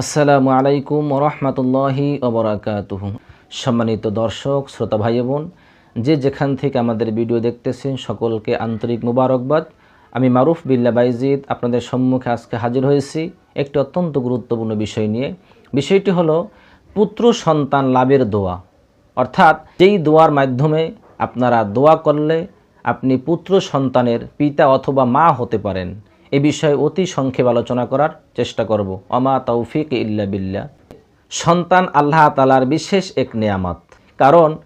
আসসালামু আলাইকুম রহমতুল্লাহি ওবরাকাতুহ। সম্মানিত দর্শক, শ্রোতা ভাই বোন, যে যেখান থেকে আমাদের ভিডিও দেখতেছেন, সকলকে আন্তরিক মুবারকবাদ। আমি মারুফ বিল্লা বাইজিদ, আপনাদের সম্মুখে আজকে হাজির হয়েছি একটি অত্যন্ত গুরুত্বপূর্ণ বিষয় নিয়ে। বিষয়টি হলো, পুত্র সন্তান লাভের দোয়া। অর্থাৎ, যেই দোয়ার মাধ্যমে আপনারা দোয়া করলে আপনি পুত্র সন্তানের পিতা অথবা মা হতে পারেন। এ বিষয়ে অতি সংক্ষেপ আলোচনা করার চেষ্টা করব। অমা তৌফিক ইল্লা বিল্লা সন্তান আল্লাহ তালার বিশেষ এক নেয়ামত। কারণ,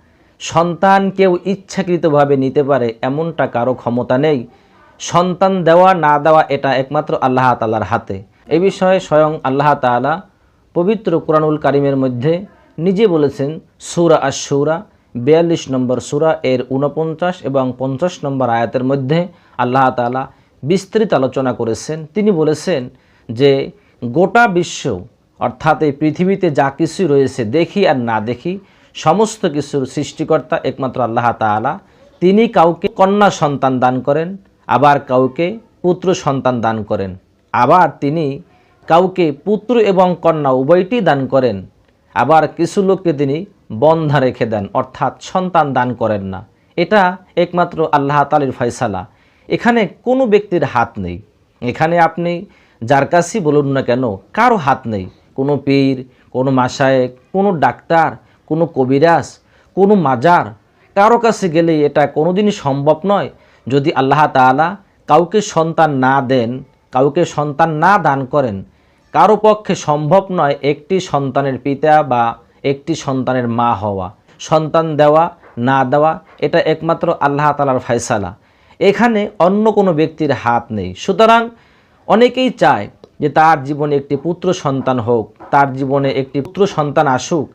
সন্তান কেউ ইচ্ছাকৃতভাবে নিতে পারে এমনটা কারও ক্ষমতা নেই। সন্তান দেওয়া, না দেওয়া এটা একমাত্র আল্লাহ তালার হাতে। এ বিষয়ে স্বয়ং আল্লাহ তালা পবিত্র কোরআনুল কারিমের মধ্যে নিজে বলেছেন, সুরা আশুরা বিয়াল্লিশ নম্বর সুরা, এর উনপঞ্চাশ এবং পঞ্চাশ নম্বর আয়াতের মধ্যে আল্লাহ তালা বিস্তৃত আলোচনা করেছেন। তিনি বলেছেন যে গোটা বিশ্ব, অর্থাৎ এই পৃথিবীতে যা কিছু রয়েছে, দেখি আর না দেখি, সমস্ত কিছুর সৃষ্টিকর্তা একমাত্র আল্লাহ তাআলা। তিনি কাউকে কন্যা সন্তান দান করেন, আবার কাউকে পুত্র সন্তান দান করেন। আবার তিনি কাউকে পুত্র এবং কন্যা উভয়টি দান করেন, আবার কিছু লোককে তিনি বন্ধা রেখে দেন, অর্থাৎ সন্তান দান করেন না। এটা একমাত্র আল্লাহ তালির ফয়সালা। এখানে কোনো ব্যক্তির হাত নেই। এখানে আপনি যার কাছেই বলুন না কেন, কারও হাত নেই। কোনো পীর, কোনো মাসায়েক কোনো ডাক্তার, কোনো কবিরাজ, কোনো মাজার, কারও কাছে গেলেই এটা কোনোদিনই সম্ভব নয়। যদি আল্লাহ তাআলা কাউকে সন্তান না দেন, কাউকে সন্তান না দান করেন, কারও পক্ষে সম্ভব নয় একটি সন্তানের পিতা বা একটি সন্তানের মা হওয়া। সন্তান দেওয়া, না দেওয়া, এটা একমাত্র আল্লাহ তালার ফয়সালা। এখানে অন্য কোনো ব্যক্তির হাত নেই। সুতরাং অনেকেই চায় যে তার জীবনে একটি পুত্র সন্তান হোক, তার জীবনে একটি পুত্র সন্তান আসুক।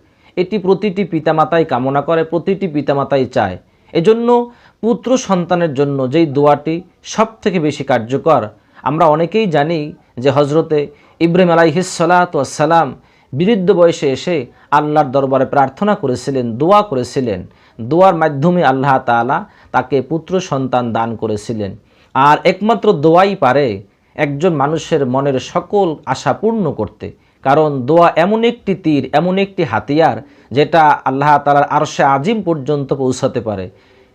এটি প্রতিটি পিতামাতাই কামনা করে, প্রতিটি পিতামাতাই চায়। এজন্য পুত্র সন্তানের জন্য যেই দোয়াটি সব থেকে বেশি কার্যকর, আমরা অনেকেই জানি যে হজরতে ইব্রাহিম আলাইহিসালাম বৃদ্ধ বয়সে এসে আল্লাহর দরবারে প্রার্থনা করেছিলেন, দোয়া করেছিলেন। দোয়ার মাধ্যমে আল্লাহ তাআলা তাকে পুত্র সন্তান দান করেছিলেন। আর একমাত্র দোয়াই পারে একজন মানুষের মনের সকল আশা পূর্ণ করতে। কারণ দোয়া এমন একটি তীর, এমন একটি হাতিয়ার, যেটা আল্লাহ তালার আরশে আজিম পর্যন্ত পৌঁছাতে পারে।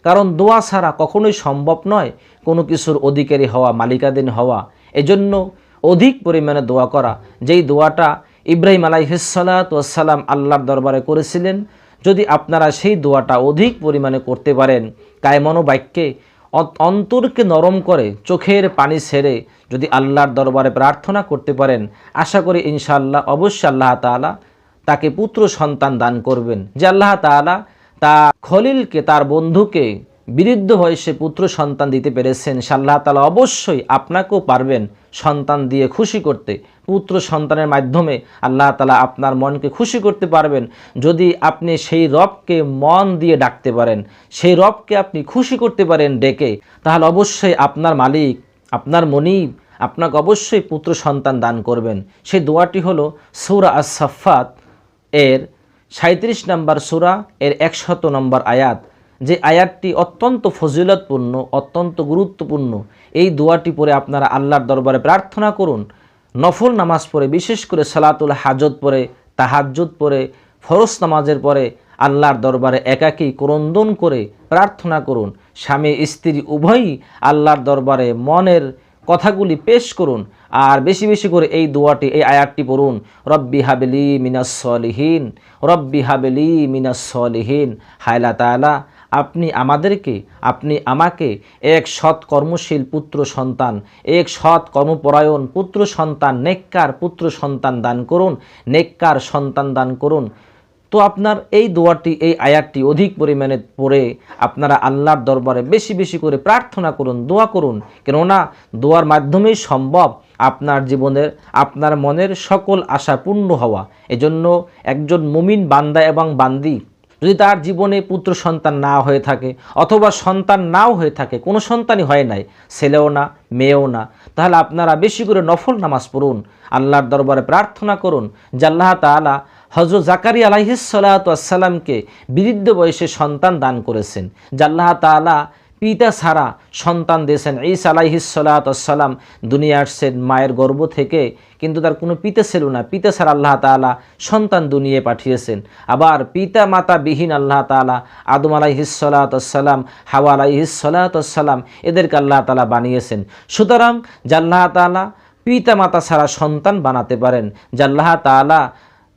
কারণ দোয়া ছাড়া কখনোই সম্ভব নয় কোনো কিছুর অধিকারী হওয়া মালিকাধীন হওয়া। এজন্য অধিক পরিমাণে দোয়া করা। যেই দোয়াটা ইব্রাহিম আলাইহিসালাম আল্লাহর দরবারে করেছিলেন যদি আপনারা সেই দোয়াটা অধিক পরিমাণে করতে পারেন কায়মনো বাক্যে অন্তরকে নরম করে চোখের পানি ছেড়ে যদি আল্লাহর দরবারে প্রার্থনা করতে পারেন, আশা করি ইনশাআল্লাহ অবশ্যই আল্লাহ তাআলা তাকে পুত্র সন্তান দান করবেন। যে আল্লাহ তাআলা তা খলিলকে, তার বন্ধুকে বিরুদ্ধ বয়সে পুত্র সন্তান দিতে পেরেছেন, সে আল্লাহ তালা অবশ্যই আপনাকেও পারবেন সন্তান দিয়ে খুশি করতে। পুত্র সন্তানের মাধ্যমে আল্লাহ তালা আপনার মনকে খুশি করতে পারবেন। যদি আপনি সেই রবকে মন দিয়ে ডাকতে পারেন, সেই রবকে আপনি খুশি করতে পারেন ডেকে, তাহলে অবশ্যই আপনার মালিক, আপনার মনিব আপনাকে অবশ্যই পুত্র সন্তান দান করবেন। সেই দোয়াটি হলো সৌরা আস সাফাত এর সাঁত্রিশ নম্বর সুরা, এর একশত নম্বর আয়াত। যে আয়াতটি অত্যন্ত ফজিলতপূর্ণ, অত্যন্ত গুরুত্বপূর্ণ। এই দোয়াটি পরে আপনারা আল্লাহর দরবারে প্রার্থনা করুন। নফল নামাজ পড়ে, বিশেষ করে সালাতুল হাজত পরে তাহাজ্জুদ পরে ফরজ নামাজের পরে আল্লাহর দরবারে একাকী ক্রন্দন করে প্রার্থনা করুন। স্বামী, স্ত্রী উভয়ই আল্লাহর দরবারে মনের কথাগুলি পেশ করুন আর বেশি বেশি করে এই দোয়াটি, এই আয়াতটি পড়ুন। রব্বি হাবেলি মিনাস সলিহীন, রব্বি হাবেলি মিনাস সলিহীন, হায়লা তাআলা আপনি আমাদেরকে, আপনি আমাকে এক সৎ কর্মশীল পুত্র সন্তান, এক সৎ কর্মপরায়ণ পুত্র সন্তান, নেককার পুত্র সন্তান দান করুন, নেককার সন্তান দান করুন। তো আপনার এই দোয়াটি, এই আয়াতটি অধিক পরিমাণে পড়ে আপনারা আল্লাহর দরবারে বেশি বেশি করে প্রার্থনা করুন, দোয়া করুন। কেননা দোয়ার মাধ্যমেই সম্ভব আপনার জীবনের, আপনার মনের সকল আশা পূর্ণ হওয়া। এজন্য একজন মুমিন বান্দা এবং বান্দি যদি তার জীবনে পুত্র সন্তান না হয়ে থাকে অথবা সন্তান নাও হয়ে থাকে, কোনো সন্তানই হয় নাই, ছেলেও না, মেয়েও না, তাহলে আপনারা বেশি করে নফল নামাজ পড়ুন, আল্লাহর দরবারে প্রার্থনা করুন যে আল্লাহ তাআলা হজরত জাকারি আলাইহিসালাতামকে বৃদ্ধ বয়সে সন্তান দান করেছেন জাল্লাহ তালা পিতা ছাড়া সন্তান দিয়েছেন। ঈসা আলাইহিসালাম দুনিয়া আসছেন মায়ের গর্ভ থেকে, কিন্তু তার কোনো পিতা ছিল না। পিতা ছাড়া আল্লাহ তাআলা সন্তান দুনিয়ায় পাঠিয়েছেন। আবার পিতা মাতা বিহীন আল্লাহ তাআলা আদম আলাইহিসালাম হাওয়া আলাইহিসালাম এদেরকে আল্লাহ তাআলা বানিয়েছেন। সুতরাং জাল্লাহ তাআলা পিতা মাতা ছাড়া সন্তান বানাতে পারেন জাল্লাহ তাআলা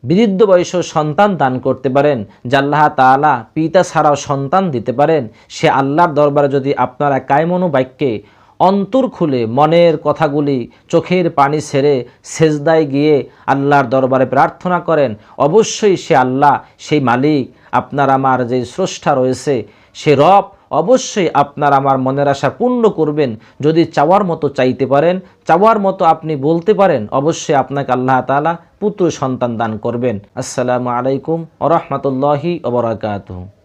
বৃদ্ধ বয়সেও সন্তান দান করতে পারেন জাল্লাহ তাআলা পিতা ছাড়াও সন্তান দিতে পারেন, সে আল্লাহর দরবারে যদি আপনারা কায়মনো বাক্যে অন্তর খুলে মনের কথাগুলি চোখের পানি ছেড়ে সেজদায় গিয়ে আল্লাহর দরবারে প্রার্থনা করেন, অবশ্যই সে আল্লাহ, সেই মালিক, আপনার আমার যে স্রষ্টা রয়েছে, সে রব অবশ্যই আপনার আমার মনের আশা পূর্ণ করবেন। যদি চাওয়ার মতো চাইতে পারেন, চাওয়ার মতো আপনি বলতে পারেন, অবশ্যই আপনাকে আল্লাহ তাআলা পুত্র সন্তান দান করবেন। আসসালামু আলাইকুম ওরহমতুল্লাহি ওবরাকাতুহ